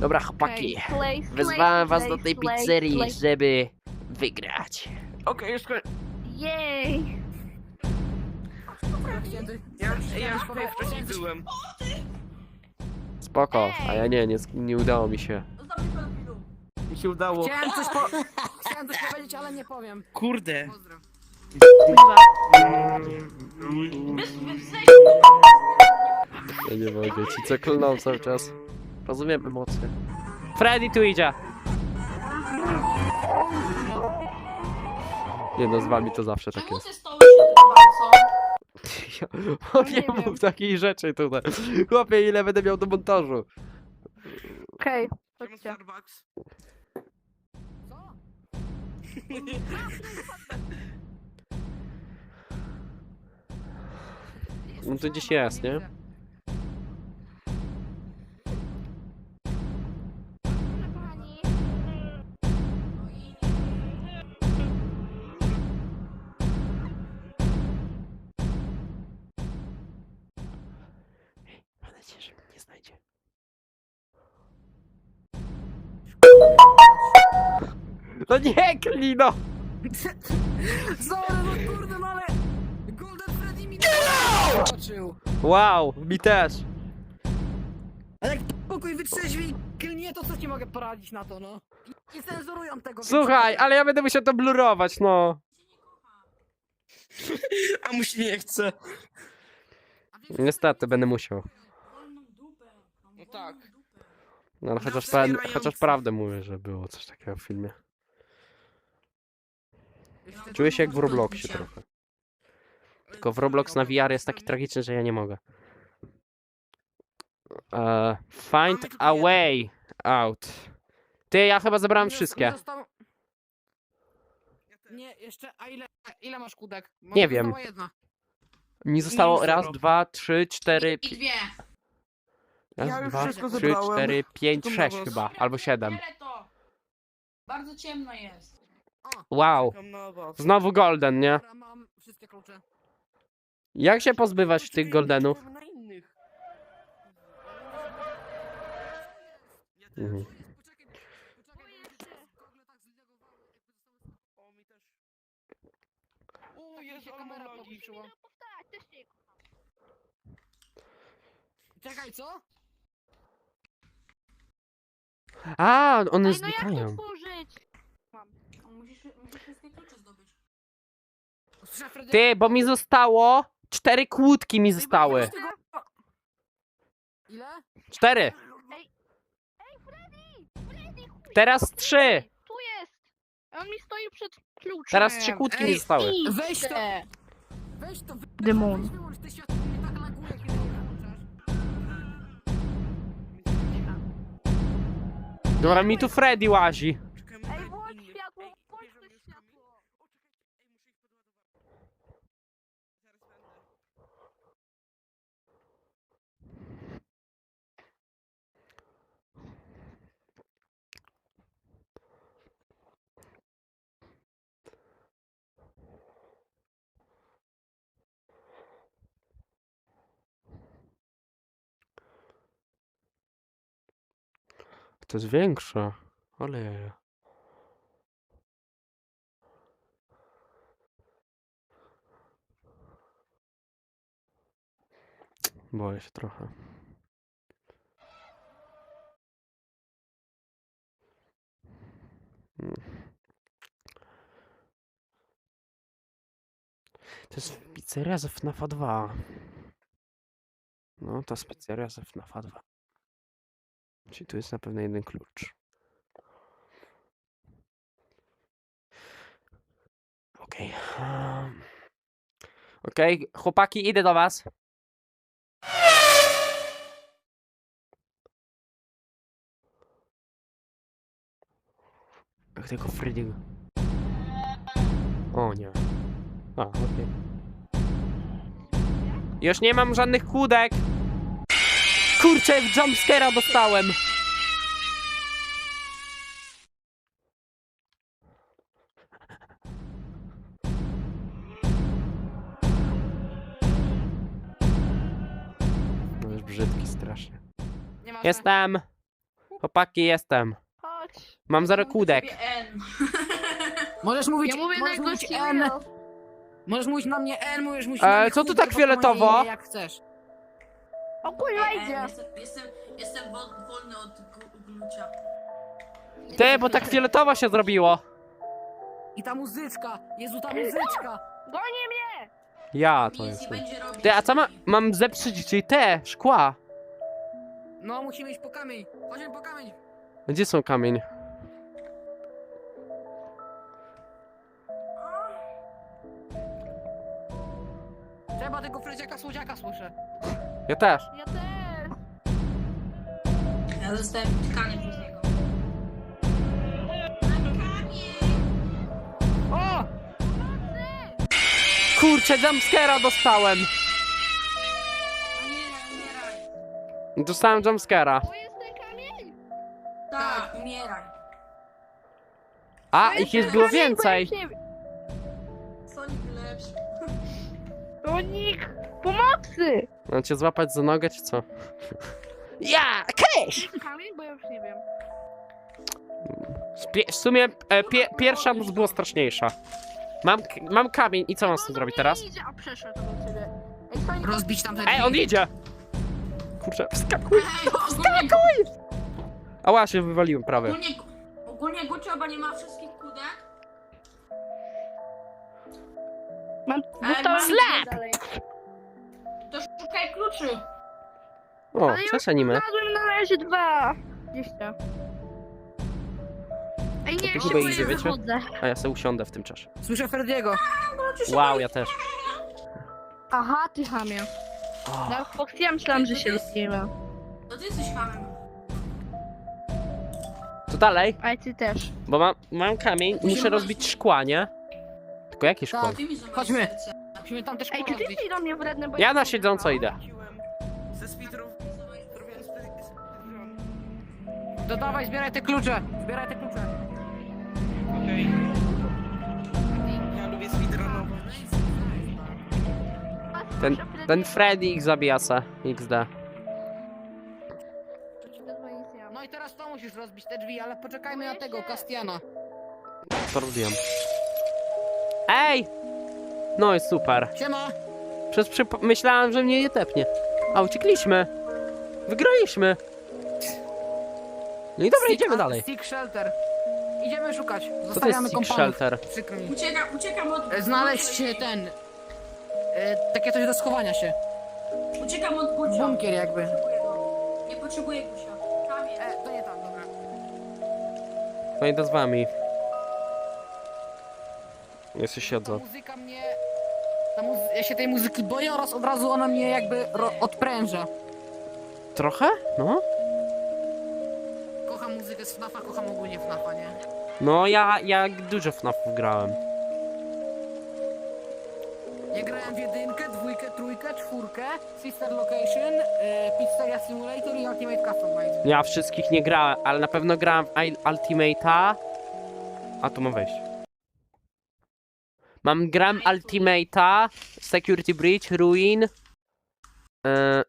Dobra, chłopaki. Slay, slay, Wezwałem was slay, do tej slay, pizzerii, slay. żeby wygrać. Okej, już. Jej! Ja, ja już tutaj wcześniej byłem. Spoko, a ja nie, nie, nie udało mi się. Mi się udało. Chciałem coś, po... Chciałem coś powiedzieć, ale nie powiem. Kurde. Pozdro. Ja nie mogę, ci co klną cały czas. Rozumiem emocje. Freddy tu idzie! Nie no, z wami to zawsze tak Czemu jest. te stoły się trwacą? O, nie nie wiem. mów takiej rzeczy tutaj. Chłopie, ile będę miał do montażu? Okej, Czemu chodźcie. Starbucks? Co? No to gdzieś jest, nie? Znajdzie. No nie, Klino! Sorry, no kurde, no ale... Golden Freddy mi zobaczył. Wow, mi też. A jak pokój wytrzeźwi klnie, to co ci mogę poradzić na to, no? I cenzurują tego. więc- Słuchaj, ale ja będę musiał to blurować, no. A mu się nie chce. A Niestety, będę musiał. Wolną dupę. Mam No wolną tak. No, ale chociaż, wspierający. pa- chociaż prawdę mówię, że było coś takiego w filmie. Jeszcze Czuję się jak w Robloxie trochę. Tylko w Roblox na VR jest taki tragiczny, że ja nie mogę. E, find a way out. Ty, ja chyba zebrałem wszystkie. Zostało... Nie, jeszcze, a ile, ile masz kudek? Bo Nie mi wiem. została jedna. Mi zostało raz, dwa, trzy, cztery, I pi- dwie. Raz, Ja już dwa, wszystko trzy, zebrałem. cztery, pięć, Tylko sześć was. chyba, albo siedem. Bierę to. Bardzo ciemno jest. Wow. Czekam na was. Znowu golden, nie? Dobra, mam wszystkie klucze. Jak się pozbywać Poczekaj, tych goldenów? czekam na innych. Ja też. Mhm. Poczekaj, poczekaj, bo mi się Google tak zlegowało, jakby zostało... O, mi też. O, mi Jezu, się ale mam kamera lagi. podłączyła. Powtarzać, też nie Czekaj, co? A, one Ej, no jak to znikają. otworzyć? Musisz, musisz wszystkie klucze zdobyć. Słyszę Freddy... Ty, bo mi zostało cztery kłódki mi zostały. Ile? Cztery. Teraz trzy. Tu jest! On mi stoi przed kluczem. Teraz trzy kłódki mi Ej, zostały. Weź to! Weź to, wy... Demon. weź wyłącz te światło, Dobra, mi tu Freddy łazi. Czekam Ej, na włącz innych. światło, Ej, włącz bierzemy to mnie z nami? światło. O, czekaj. Ej, muszę ich podładować. Zaraz będę. To jest większe. Ale jaja. Boję się trochę. To jest pizzeria ze FNAFa 2. No, to jest pizzeria ze FNAFa 2. Czyli tu jest na pewno jeden klucz. Okej. em. Okej, chłopaki, idę do was. Jak tylko Freddy'ego. O nie. A, okej. Już nie mam żadnych kłódek. Kurczę, w jumpscare'a dostałem. No jest brzydki strasznie. Nie ma Jestem. Chłopaki, jestem. Chodź. Mam zero kłódek. N. Możesz mówić, Ja mówię możesz mówić N, możesz mówić na mnie N, możesz mówić E, na mnie co tu chuj, tak tylko fioletowo? imię, Jak chcesz. O kurwa N. idzie. Jestem, jestem, jestem wol- wolny od glu- glucia. Ty, bo tak fioletowo się zrobiło. I ta muzyczka, Jezu, ta muzyczka. Goni mnie! Ja to Nic jest. nie będzie robić. Ty, a co ma, mam zepsuć czyli te szkła? No, musimy iść po kamień. Chodźmy po kamień. Gdzie są kamień? Trzeba tego Fredziaka Słodziaka słyszę. Ja też. Ja też. Ja zostałem tkany przez niego. O! Kurczę, jumpscare'a dostałem. Umieraj, umieraj. Dostałem jumpscare'a. To jest ten kamień! Tak, umieraj. A, To ich jest ten było kamień, bo ja więcej. już nie. Sonic lepszy. Sonic! Pomocy! Mam cię złapać za nogę, czy co? Ja! Kryś! Kamień, bo ja już nie wiem. W sumie e, pie pierwsza noc była straszniejsza. Mam, k- mam kamień i co mam z tym On do zrobić mnie teraz? Idzie, a przeszedł do ciebie. Ej, Rozbić tam ten Ej, on idzie! Kurczę, wskakuj! Ej, ogólnie, Ała, się wywaliłem prawie. ogólnie, ogólnie Gucio chyba nie ma wszystkich kudek. mam... Ej, Dostałem Slap! dalej. To szukaj kluczy. O, Ale już cześć anime. Znalazłem na razie dwa. Gdzieś tam. Ej, nie, ja chyba się idzie, wiecie? wychodzę. A ja sobie usiądę w tym czasie. Słyszę Ferdiego. Wow, ja też. Aha, ty chamie. O, Na Foxy ja myślałam, że się rozdziela. To ty jesteś hamem. to dalej, Ale ty też. bo mam, mam kamień muszę rozbić szkła, nie? Tylko jakie szkło? Tak. Ty mi złamałeś Chodźmy. serce. Musimy tam też Ej, czy ty jesteś do mnie wredny, bo Ja na siedząco idę. Wróciłem ze speedrów. Zrobiłem speed- speedrun. Dodawaj, zbieraj te klucze. Zbieraj te klucze. Okej. Ja lubię speedrunować. Ten, ten Freddy ich zabija se. XD. No i teraz to musisz rozbić te drzwi, ale poczekajmy na tego, Kastiana. To rozbijam. Ej! No i super. Siema. Przez przyp- myślałem, że mnie nie tepnie. A uciekliśmy. Wygraliśmy. No i dobra, Stick- idziemy dalej. Stick Shelter. Idziemy szukać. Co to jest Zostawiamy Stick kompanów. Shelter? Przykro mi. Uciekam, uciekam od... E, Znaleźć e, ten... E, takie coś do schowania się. Uciekam od Gucia. Bunkier jakby. Potrzebuję go. Nie potrzebuję Gucia. Tam jest. E, to nie tam, dobra. No idę z wami. Jeszcze Ta siedzę. muzyka mnie... Ta muzy- ja się tej muzyki boję oraz od razu ona mnie jakby ro- odpręża. Trochę? No. Kocham muzykę z FNAFa, kocham ogólnie FNAFa, nie? No ja, ja dużo FNAFów grałem. Ja grałem w jedynkę, dwójkę, trójkę, czwórkę, Sister Location, e, Pizzeria Simulator i Ultimate Custom Night. Ja wszystkich nie grałem, ale na pewno grałem w Ultimate'a. A tu mam wejść. Mam gram Ultimate'a, Security Breach, Ruin, yy,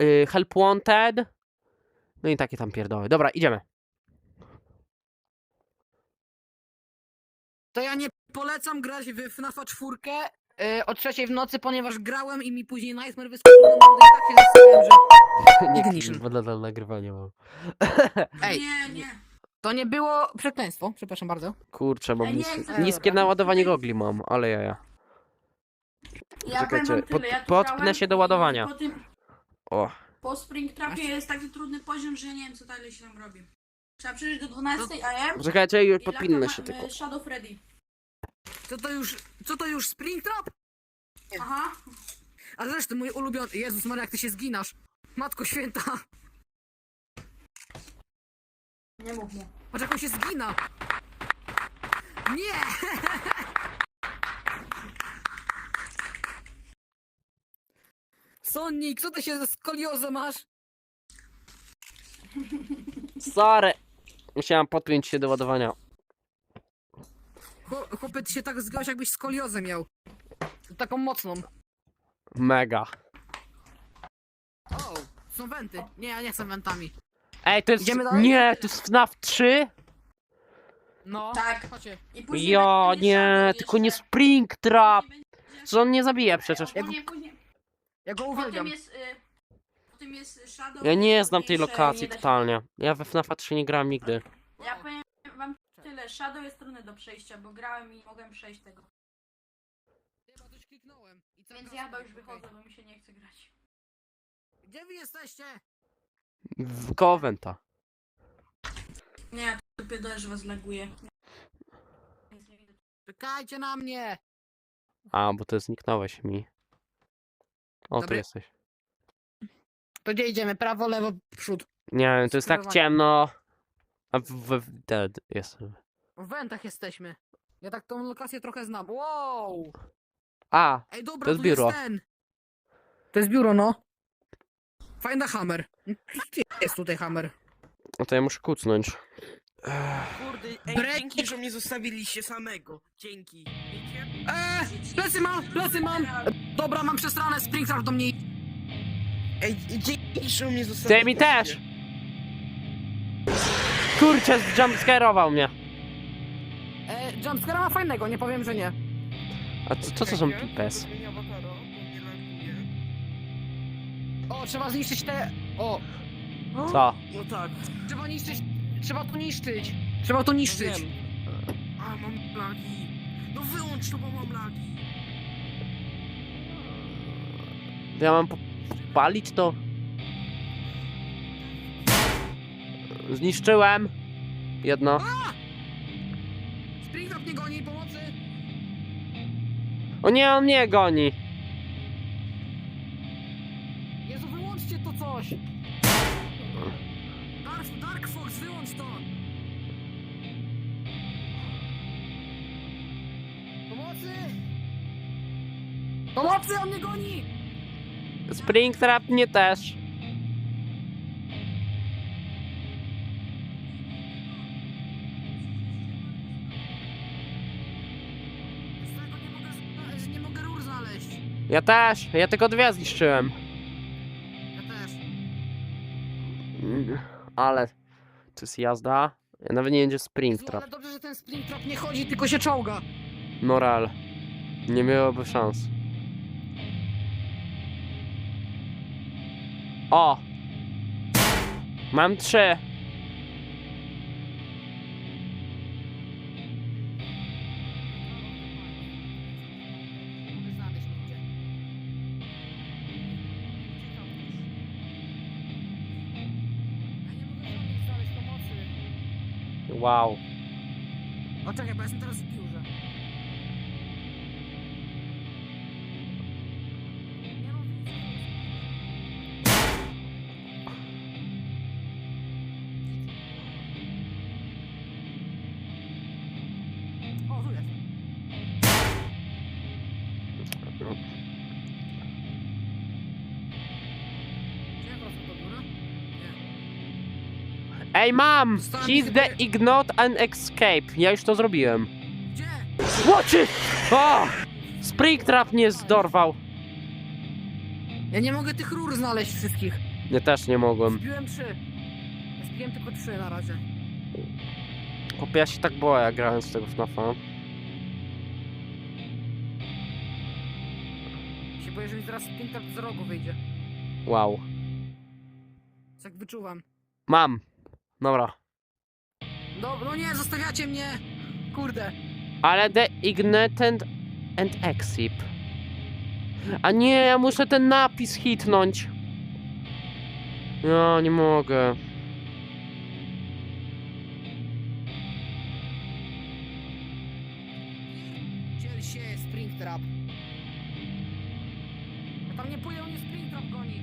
yy, Help Wanted. No i takie tam pierdoły. Dobra, idziemy. To ja nie polecam grać w FNAFa czwórkę e, o trzeciej w nocy, ponieważ grałem i mi później Nightmare wyskoczył na mordę i tak się zastanawiałem, że... Nie bo nadal nagrywania mam. Ej, Nie, nie. To nie było przekleństwo, przepraszam bardzo. Kurczę, mam Ej, nie nis niskie naładowanie gogli mam, ale ja ja. Ja Czekajcie, powiem wam pod- tyle, ja tu grałem się do i ładowania. Po, tym, O, po Springtrapie jest taki trudny poziom, że nie wiem co dalej się tam robi. Trzeba przejść do 12 AM czekajcie, już i podpinę lata się ma- tylko. e, Shadow Freddy. Co to już, co to już Springtrap? Aha. A zresztą mój ulubiony, Jezus Maria, jak ty się zginasz. Matko Święta, Nie mów mu. patrz jak on się zgina. Nie! Sonic, co ty się ze skoliozę masz? Sorry. Musiałem podpiąć się do ładowania. Chło- Chłopie, ty się tak zgałeś, jakbyś skoliozę miał. Taką mocną. Mega. O, są wenty. Nie, ja nie chcę wentami. Ej, to jest... Idziemy dalej? Nie, to jest FNAF 3? No. Tak. Chodźcie. I później Ja, będzie nie, tylko nie jeszcze. Springtrap. Co on nie zabije przecież. Później, później. Ja go Potem uwielbiam. jest, y, potem jest Shadow. Ja nie znam tej lokacji nie da się- totalnie. Ja we FNAF 3 nie grałem nigdy. Ja powiem wam tyle, Shadow jest trudny do przejścia, bo grałem i mogłem przejść tego. Chyba coś kliknąłem. I Więc ja chyba już okej. wychodzę, bo mi się nie chce grać. Gdzie wy jesteście? W Coventa. Nie, ja to dopiero że was laguje. Nie. Czekajcie na mnie. A, bo to zniknąłeś mi. O, tu Dobry. jesteś. To gdzie idziemy? Prawo, lewo, przód. Nie wiem, to jest tak ciemno. A w, w, w dead jestem. W wentach jesteśmy. Ja tak tą lokację trochę znam. Wow! A, Ej, dobra, To jest tu biuro. jest ten. To jest biuro, no. Fajna hammer. Gdzie jest tutaj hammer? no to ja muszę kucnąć. Kurde, ej, Brek- dzięki, że mnie zostawiliście samego. Dzięki. Wiecie? Eee, plecy mam, plecy mam. Dobra, mam przestranę, Springtrap do mnie. Ej, dzięki, że mnie zostawiliście. Ty mi też! Kurczę, jumpscareował mnie. Eee, jumpscare'a ma fajnego, nie powiem, że nie. A co, co to są pipes? Trzeba zniszczyć te... O, Co? No tak. trzeba niszczyć... Trzeba to niszczyć. Trzeba to No niszczyć. wiem. A, mam lagi. No wyłącz to, bo mam lagi. Ja mam po- palić to? Zniszczyłem. Jedno. Springtrap mnie goni, pomocy. O nie, on mnie goni. Wyłączcie to coś. Dark, Dark Fox, wyłącz to. Pomocy! Pomocy, on mnie goni! Springtrap mnie też. Z tego nie mogę, zna- nie mogę rur znaleźć. Ja też. Ja tylko dwie zniszczyłem. Ale to jest jazda. Ja nawet nie będzie Jezu, Springtrap. ale dobrze, że ten Springtrap nie chodzi, tylko się czołga. Moral. Nie miałoby szans. O! Mam trzy. Wow. O czekaj, bo ja jestem teraz w biurze. O, tu jest. Ej, mam! Hit the ignot and escape. Ja już to zrobiłem. Gdzie? Łoczy! O! Springtrap mnie zdorwał. Ja nie mogę tych rur znaleźć wszystkich. Nie, też nie mogłem. Zbiłem trzy. Ja zbiłem tylko trzy na razie. Chłopie, ja się tak boję grając w tego FNAFa. się boję, że mi zaraz Splinter z rogu wyjdzie. Wow. Tak wyczuwam. Mam. Dobra. No, no nie, zostawiacie mnie! Kurde. Ale the ignited and exit. A nie, ja muszę ten napis hitnąć. Ja nie mogę. Dziel się, Springtrap. Ja tam nie pójdę, mnie Springtrap goni.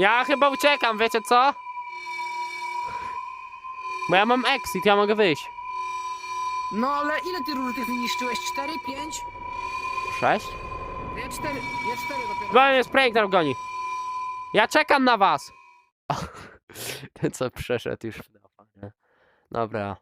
Ja chyba uciekam, wiecie co? Bo ja mam exit, ja mogę wyjść. No ale ile ty róży tych zniszczyłeś? 4, 5? Sześć? Ja 4, ja 4 dopiero. Chyba mnie sprayek tam goni. Ja czekam na was! Ten co przeszedł już w nie? Dobra.